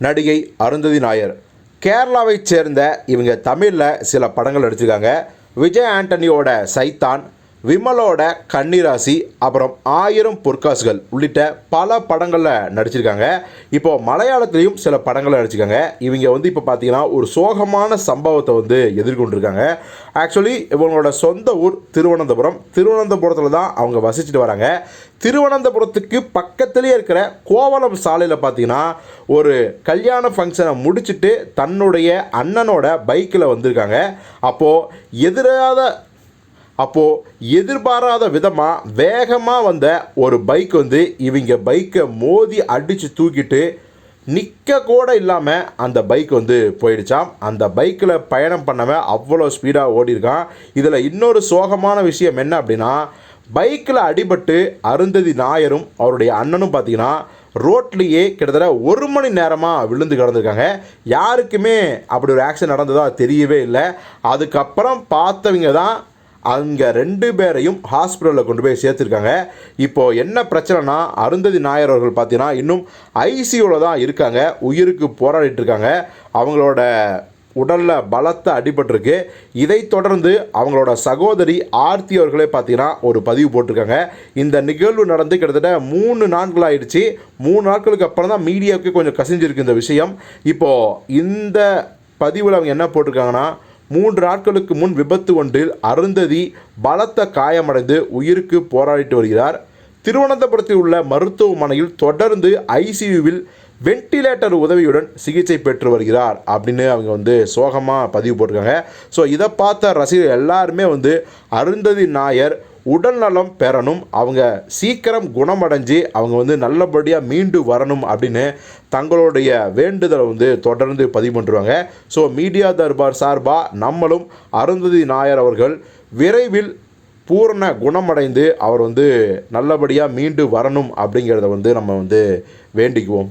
நடிகை அருந்ததி நாயர். கேரளாவைச் சேர்ந்த இவங்க தமிழில் சில படங்கள் நடிச்சிருக்காங்க விஜய் ஆண்டனியோட சைத்தான் விமலோட கன்னிராசி அப்புறம் ஆயிரம் பொற்காசுகள் உள்ளிட்ட பல படங்களில் நடிச்சிருக்காங்க. இப்போ மலையாளத்துலேயும் சில படங்களில் நடிச்சிருக்காங்க. இவங்க வந்து இப்போ பார்த்தீங்கன்னா ஒரு சோகமான சம்பவத்தை வந்து எதிர்கொண்டிருக்காங்க. ஆக்சுவலி இவங்களோட சொந்த ஊர் திருவனந்தபுரம். திருவனந்தபுரத்தில் தான் அவங்க வசிச்சுட்டு வராங்க. திருவனந்தபுரத்துக்கு பக்கத்துலேயே இருக்கிற கோவலம் சாலையில் பார்த்தீங்கன்னா ஒரு கல்யாண ஃபங்க்ஷனை முடிச்சுட்டு தன்னுடைய அண்ணனோட பைக்கில் வந்திருக்காங்க. அப்போது எதிராத அப்போது எதிர்பாராத விதமாக வேகமாக வந்த ஒரு பைக் வந்து இவங்க பைக்கை மோதி அடித்து தூக்கிட்டு நிற்க கூட இல்லாமல் அந்த பைக் வந்து போயிடுச்சாம். அந்த பைக்கில் பயணம் பண்ணவன் அவ்வளோ ஸ்பீடாக ஓடிருக்கான் இதில் இன்னொரு சோகமான விஷயம் என்ன அப்படின்னா பைக்கில் அடிபட்டு அருந்ததி நாயரும் அவருடைய அண்ணனும் பார்த்தீங்கன்னா ரோட்லேயே கிட்டத்தட்ட ஒரு மணி நேரமாக விழுந்து கிடந்திருக்காங்க. யாருக்குமே அப்படி ஒரு ஆக்சிடென்ட் நடந்ததாக தெரியவே இல்லை. அதுக்கப்புறம் பார்த்தவங்க தான் அங்கே ரெண்டு பேரையும் ஹாஸ்பிட்டலில் கொண்டு போய் சேர்த்துருக்காங்க. இப்போது என்ன பிரச்சனைனா அருந்ததி நாயர் அவர்கள் பார்த்தீங்கன்னா இன்னும் ஐசியூவில் தான் இருக்காங்க. உயிருக்கு போராடிட்டு இருக்காங்க அவங்களோட உடலில் பலத்த அடிபட்டிருக்கு. இதைத் தொடர்ந்து அவங்களோட சகோதரி ஆர்த்தி அவர்களே பார்த்தீங்கன்னா ஒரு பதிவு போட்டிருக்காங்க. இந்த நிகழ்வு நடந்து கிட்டத்தட்ட மூணு நாட்கள் ஆயிடுச்சு. மூணு நாட்களுக்கு அப்புறம் தான் மீடியாவுக்கு கொஞ்சம் கசிஞ்சிருக்கு இந்த விஷயம். இப்போது இந்த பதிவில் அவங்க என்ன போட்டிருக்காங்கன்னா மூன்று நாட்களுக்கு முன் விபத்து ஒன்றில் அருந்ததி பலத்த காயமடைந்து உயிருக்கு போராடிட்டு வருகிறார். திருவனந்தபுரத்தில் உள்ள மருத்துவமனையில் தொடர்ந்து ஐசியூவில் வென்டிலேட்டர் உதவியுடன் சிகிச்சை பெற்று வருகிறார் அப்படின்னு அவங்க வந்து சோகமாக பதிவு போட்டிருக்காங்க. ஸோ இதை பார்த்த ரசிகர் எல்லாருமே வந்து அருந்ததி நாயர் உடல் நலம் பெறணும். அவங்க சீக்கிரம் குணமடைஞ்சு அவங்க வந்து நல்லபடியாக மீண்டு வரணும் அப்படின்னு தங்களுடைய வேண்டுதலை வந்து தொடர்ந்து பதிவு பண்ணுறாங்க ஸோ மீடியா தர்பார் சார்பாக நம்மளும் அருந்ததி நாயர் அவர்கள் விரைவில் பூரண குணமடைந்து அவர் வந்து நல்லபடியாக மீண்டு வரணும் அப்படிங்கிறத வந்து நம்ம வந்து வேண்டிக்குவோம்.